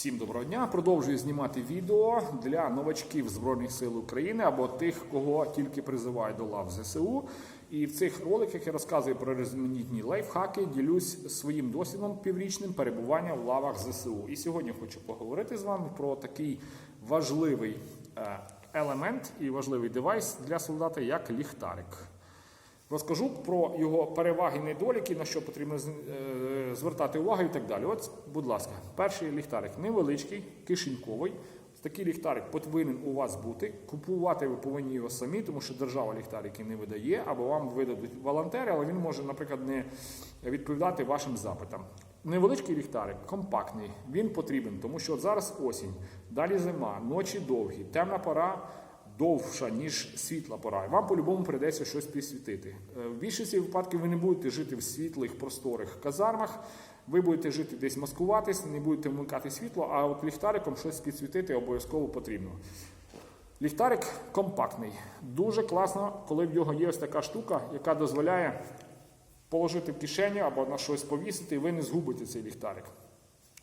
Всім доброго дня. Продовжую знімати відео для новачків Збройних сил України або тих, кого тільки призивають до лав ЗСУ. І в цих роликах я розказую про різноманітні лайфхаки, ділюсь своїм досвідом піврічним перебування в лавах ЗСУ. І сьогодні хочу поговорити з вами про такий важливий е, елемент і важливий девайс для солдата, як ліхтарик. Розкажу про його переваги і недоліки, на що потрібно е, звертати увагу і так далі. От, будь ласка, перший ліхтарик невеличкий, кишеньковий. Такий ліхтарик повинен у вас бути. Купувати ви повинні його самі, тому що держава ліхтарики не видає, або вам видадуть волонтери, але він може, наприклад, не відповідати вашим запитам. Невеличкий ліхтарик, компактний, він потрібен, тому що от зараз осінь, далі зима, ночі довгі, темна пора довша, ніж світла пора. І Вам по-любому прийдеться щось підсвітити. Е, В більшості випадків ви не будете жити в світлих, просторих казармах, ви будете жити десь маскуватись, не будете вмикати світло, а от ліхтариком щось підсвітити обов'язково потрібно. Ліхтарик компактний. Дуже класно, коли в нього є ось така штука, яка дозволяє положити в кишеню або на щось повісити, і ви не згубите цей ліхтарик.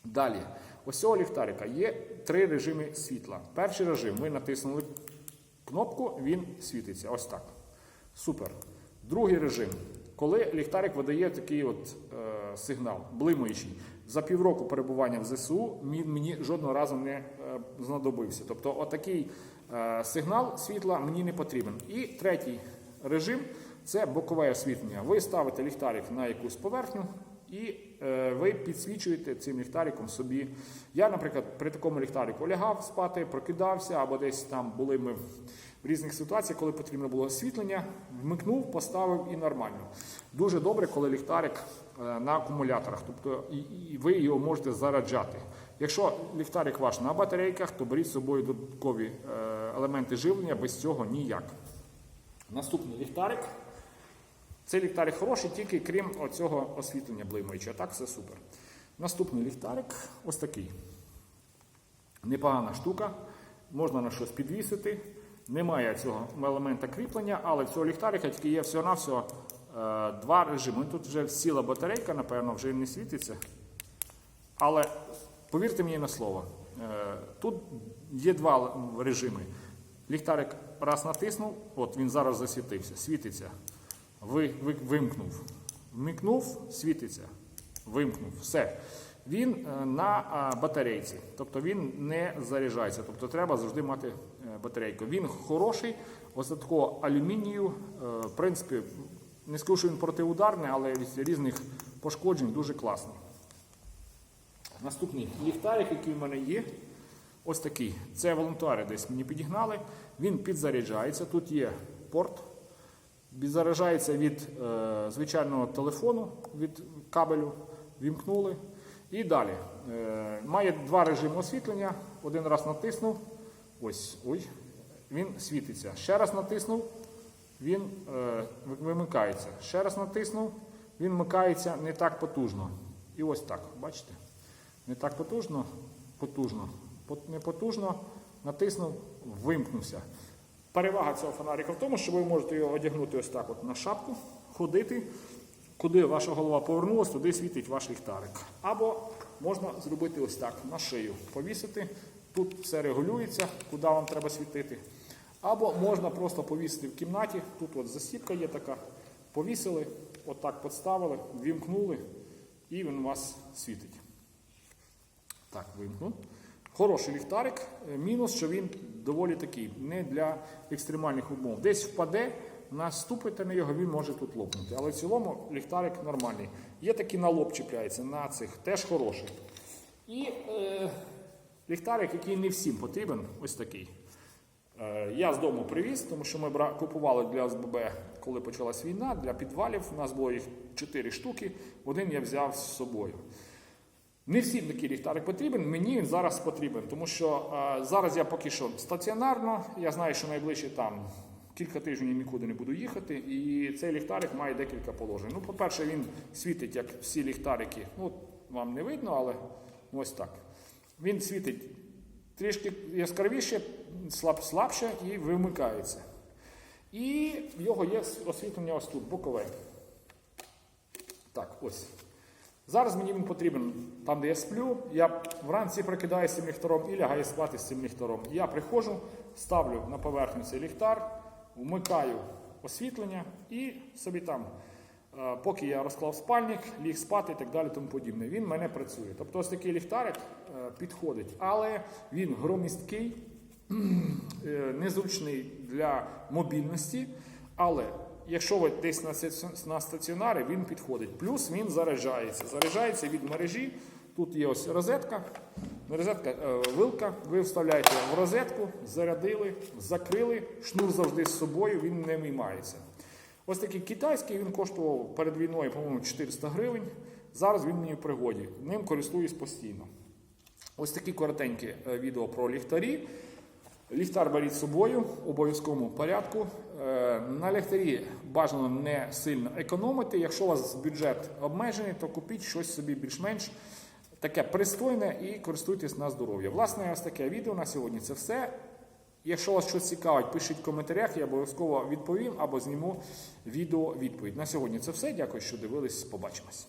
Далі, ось цього ліхтарика є три режими світла. Перший режим ви натиснули кнопку, він світиться. Ось так. Супер. Другий режим. Коли ліхтарик видає такий от е, сигнал, блимаючий, за півроку перебування в ЗСУ він мені жодного разу не е, знадобився. Тобто, отакий е, сигнал світла мені не потрібен. І третій режим це бокове освітлення. Ви ставите ліхтарик на якусь поверхню, і ви підсвічуєте цим ліхтариком собі. Я, наприклад, при такому ліхтарику лягав спати, прокидався, або десь там були ми в різних ситуаціях, коли потрібно було освітлення, вмикнув, поставив і нормально. Дуже добре, коли ліхтарик е, на акумуляторах, тобто і, і ви його можете заряджати. Якщо ліхтарик ваш на батарейках, то беріть з собою додаткові е, елементи живлення, без цього ніяк. Наступний ліхтарик. Цей ліхтарик хороший, тільки крім оцього освітлення блимаючого. Так, все супер. Наступний ліхтарик ось такий. Непогана штука. Можна на щось підвісити. Немає цього елемента кріплення, але цього ліхтарика тільки є всього-навсього е, два режими. Тут вже сіла батарейка, напевно, вже не світиться. Але повірте мені на слово, е, тут є два режими. Ліхтарик раз натиснув, от він зараз засвітився, світиться. Ви, ви, вимкнув. Вмикнув, світиться. Вимкнув. Все. Він е, на батарейці, тобто він не заряджається. Тобто треба завжди мати е, батарейку. Він хороший, ось такого алюмінію. е, В принципі, не скажу, що він протиударний, але від різних пошкоджень дуже класний. Наступний ліхтарик, який в мене є, ось такий. Це волонтери десь мені підігнали. Він підзаряджається. Тут є порт. Заряджається від е, звичайного телефону, від кабелю, вімкнули. І далі. Е, має два режими освітлення. Один раз натиснув. Ось, ой, він світиться. Ще раз натиснув, він е, вимикається. Ще раз натиснув, він вмикається не так потужно. І ось так, бачите? Не так потужно, потужно. Не потужно, натиснув, вимкнувся. Перевага цього фонарика в тому, що ви можете його одягнути ось так от на шапку, ходити, куди ваша голова повернулася, туди світить ваш ліхтарик. Або можна зробити ось так на шию, повісити. Тут все регулюється, куди вам треба світити. Або можна просто повісити в кімнаті. Тут от засіпка є така. Повісили, отак підставили, вімкнули, і він у вас світить. Так, вимкнув. Хороший ліхтарик. Е, Мінус, що він доволі такий, не для екстремальних умов. Десь впаде, наступите на його, він може тут лопнути. Але в цілому ліхтарик нормальний. Є такі на лоб чіпляється, на цих, теж хороший. І е, ліхтарик, який не всім потрібен, ось такий. Е, Я з дому привіз, тому що ми купували для ОСББ, коли почалась війна, для підвалів. У нас було їх 4 штуки. Один я взяв з собою. Не всім такий ліхтарик потрібен, мені він зараз потрібен, тому що е, зараз я поки що стаціонарно, я знаю, що найближче там кілька тижнів нікуди не буду їхати, і цей ліхтарик має декілька положень. Ну, по-перше, він світить, як всі ліхтарики. Ну, вам не видно, але ось так. Він світить трішки яскравіше, слаб, слабше і вимикається. І в його є освітлення ось тут, бокове. Так, ось. Зараз мені він потрібен там, де я сплю. Я вранці прокидаюся цим ліхтаром і лягаю спати з цим ліхтаром. Я приходжу, ставлю на поверхню цей ліхтар, вмикаю освітлення і собі там, е, поки я розклав спальник, ліг спати і так далі, тому подібне. Він мене працює. Тобто ось такий ліхтарик е, підходить, але він громісткий, е, незручний для мобільності. Але якщо ви десь на стаціонарі, він підходить. Плюс він заряджається. Заряджається від мережі. Тут є ось розетка. Розетка, е, вилка. Ви вставляєте в розетку, зарядили, закрили. Шнур завжди з собою, він не виймається. Ось такий китайський, він коштував перед війною, по-моєму, 400 гривень. Зараз він мені в пригоді. Ним користуюсь постійно. Ось такі коротенькі е, відео про ліхтарі. Ліхтар беріть з собою в обов'язковому порядку. Е, На ліхтарі бажано не сильно економити. Якщо у вас бюджет обмежений, то купіть щось собі більш-менш таке пристойне і користуйтесь на здоров'я. Власне, ось таке відео на сьогодні. Це все. Якщо вас щось цікавить, пишіть в коментарях, я обов'язково відповім або зніму відео відповідь. На сьогодні це все. Дякую, що дивились. Побачимось.